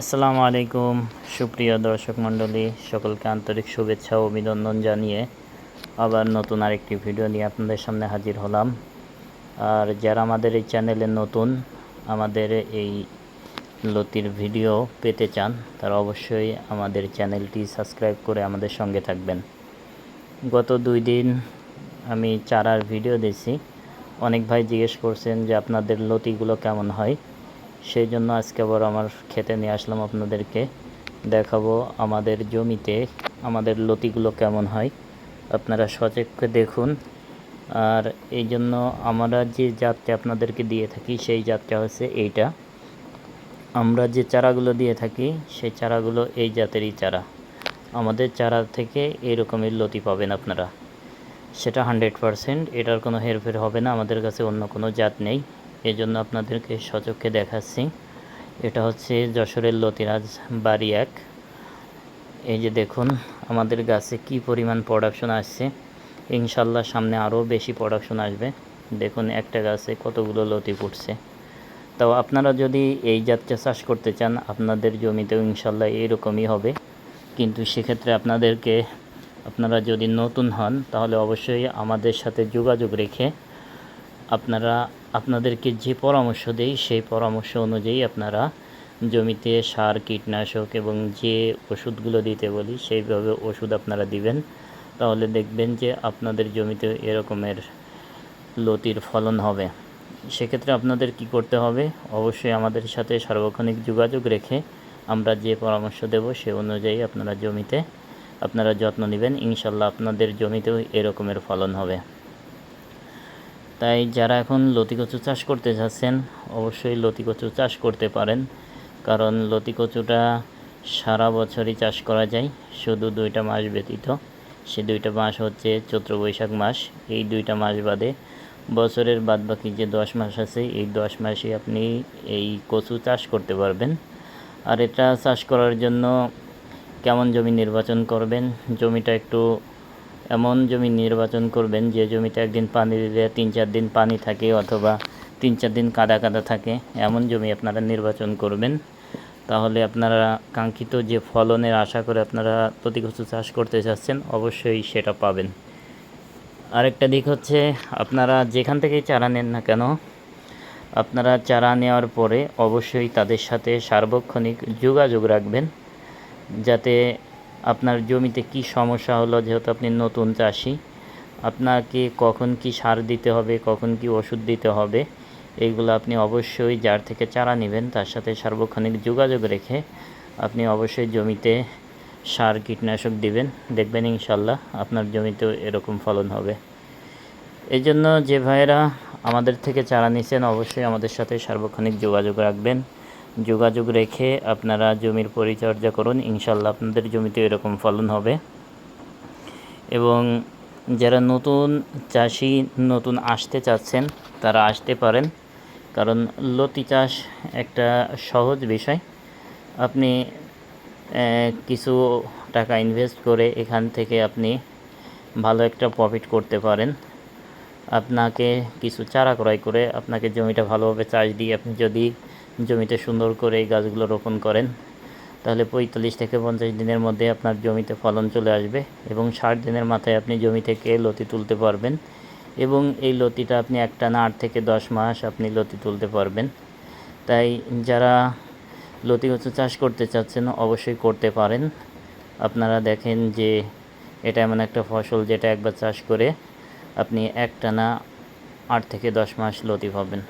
আসসালামু আলাইকুম, সুপ্রিয় দর্শক মণ্ডলী, সকলকে আন্তরিক শুভেচ্ছা ও অভিনন্দন জানিয়ে আবার নতুন আরেকটি ভিডিও নিয়ে আপনাদের সামনে হাজির হলাম। আর যারা আমাদের এই চ্যানেলে নতুন, আমাদের এই লতির ভিডিও পেতে চান, তারা অবশ্যই আমাদের চ্যানেলটি সাবস্ক্রাইব করে আমাদের সঙ্গে থাকবেন। গত দুই দিন আমি চারার ভিডিও দিয়েছি অনেক ভাই জিজ্ঞেস করছেন যে আপনাদের লতিগুলো কেমন হয়? সেই জন্য আজকে আবার আমার খেতে নিয়ে আসলাম আপনাদেরকে। দেখাবো আমাদের জমিতে, আমাদের লতিগুলো কেমন হয়। আপনারা সচেক্ষে দেখুন। আর এই জন্য আমরা যে জাতটা আপনাদেরকে দিয়ে থাকি, সেই জাতটা হচ্ছে এইটা। আমরা যে চারাগুলো দিয়ে থাকি, সেই চারাগুলো এই জাতেরই চারা। আমাদের চারা থেকে এরকমের লতি পাবেন আপনারা। সেটা হান্ড্রেড পারসেন্ট এটার কোনো হেরফের হবে না। আমাদের কাছে অন্য কোনো জাত নেই। এই জন্য আপনাদেরকে সচক্ষে দেখাচ্ছি। এটা হচ্ছে যশোরের লতিরাজ বাড়ি এক। এই যে দেখুন, আমাদের গাছে কি পরিমাণ প্রোডাকশন আসছে। ইনশাল্লাহ সামনে আরও বেশি প্রোডাকশন আসবে। দেখুন, একটা গাছে কতগুলো লতি ফুটছে। তো আপনারা যদি এই জাতটা চাষ করতে চান, আপনাদের জমিতেও ইনশাল্লাহ এরকমই হবে। কিন্তু সেক্ষেত্রে আপনাদেরকে, আপনারা যদি নতুন হন, তাহলে অবশ্যই আমাদের সাথে যোগাযোগ রেখে আপনারা আপনাদেরকে যে পরামর্শ দেই, সেই পরামর্শ অনুযায়ী আপনারা জমিতে সার, কীটনাশক এবং যে ওষুধগুলো দিতে বলি, সেইভাবে ওষুধ আপনারা দিবেন। তাহলে দেখবেন যে আপনাদের জমিতে এরকমের লতির ফলন হবে। সেক্ষেত্রে আপনাদের কি করতে হবে? অবশ্যই আমাদের সাথে সার্বক্ষণিক যোগাযোগ রেখে আমরা যে পরামর্শ দেব, সে অনুযায়ী আপনারা জমিতে আপনারা যত্ন নেবেন। ইনশাল্লাহ আপনাদের জমিতেও এরকমের ফলন হবে। তাই যারা এখন লতি কচু চাষ করতে যাচ্ছেন, অবশ্যই লতি কচু চাষ করতে পারেন। কারণ লতি কচুটা সারা বছরই চাষ করা যায়, শুধু দুইটা মাস ব্যতীত। সে দুইটা মাস হচ্ছে চৈত্র বৈশাখ মাস। এই দুইটা মাস বাদে বছরের বাদ বাকি যে দশ মাস আছে, এই দশ মাসে আপনি এই কচু চাষ করতে পারবেন। আর এটা চাষ করার জন্য কেমন জমি নির্বাচন করবেন, জমিটা একটু এমন জমি নির্বাচন করবেন যে জমিতে একদিন পানি দিলে তিন চার দিন পানি থাকে অথবা তিন চার দিন কাদা কাদা থাকে, এমন জমি আপনারা নির্বাচন করবেন। তাহলে আপনারা কাঙ্ক্ষিত যে ফলনের আশা করে আপনারা প্রতি চাষ করতে চাচ্ছেন, অবশ্যই সেটা পাবেন। আরেকটা দিক হচ্ছে, আপনারা যেখান থেকেই চারা নেন না কেন, আপনারা চারা নেওয়ার পরে অবশ্যই তাদের সাথে সার্বক্ষণিক যোগাযোগ রাখবেন, যাতে আপনার জমিতে কি সমস্যা হলো, যেহেতু আপনি নতুন চাষি, আপনাকে কখন কি সার দিতে হবে, কখন কি ওষুধ দিতে হবে, এইগুলো আপনি অবশ্যই যার থেকে চারা নেবেন, তার সাথে সার্বক্ষণিক যোগাযোগ রেখে আপনি অবশ্যই জমিতে সার কীটনাশক দিবেন, দেখবেন ইনশাল্লাহ আপনার জমিতেও এরকম ফলন হবে। এই জন্য যে ভাইয়েরা আমাদের থেকে চারা নিছেন, অবশ্যই আমাদের সাথে সার্বক্ষণিক যোগাযোগ রাখবেন। যোগাযোগ রেখে আপনারা জমির পরিচর্যা করুন। ইনশাল্লাহ আপনাদের জমিতে এরকম ফলন হবে। এবং যারা নতুন চাষি, নতুন আসতে চাচ্ছেন, তারা আসতে পারেন। কারণ লতি চাষ একটা সহজ বিষয়। আপনি কিছু টাকা ইনভেস্ট করে এখান থেকে আপনি ভালো একটা প্রফিট করতে পারেন। আপনাকে কিছু চারা ক্রয় করে আপনাকে জমিটা ভালোভাবে চাষ দিয়ে আপনি যদি জমিতে সুন্দর করে এই গাছগুলো রোপণ করেন, তাহলে পঁয়তাল্লিশ থেকে পঞ্চাশ দিনের মধ্যে আপনার জমিতে ফলন চলে আসবে এবং ষাট দিনের মাথায় আপনি জমি থেকে লতি তুলতে পারবেন এবং এই লতিটা আপনি একটা না আট থেকে দশ মাস আপনি লতি তুলতে পারবেন। তাই যারা লতি কচু চাষ করতে চাচ্ছেন, অবশ্যই করতে পারেন। আপনারা দেখেন যে এটা এমন একটা ফসল যেটা একবার চাষ করে আপনি একটা না আট থেকে দশ মাস লতি পাবেন।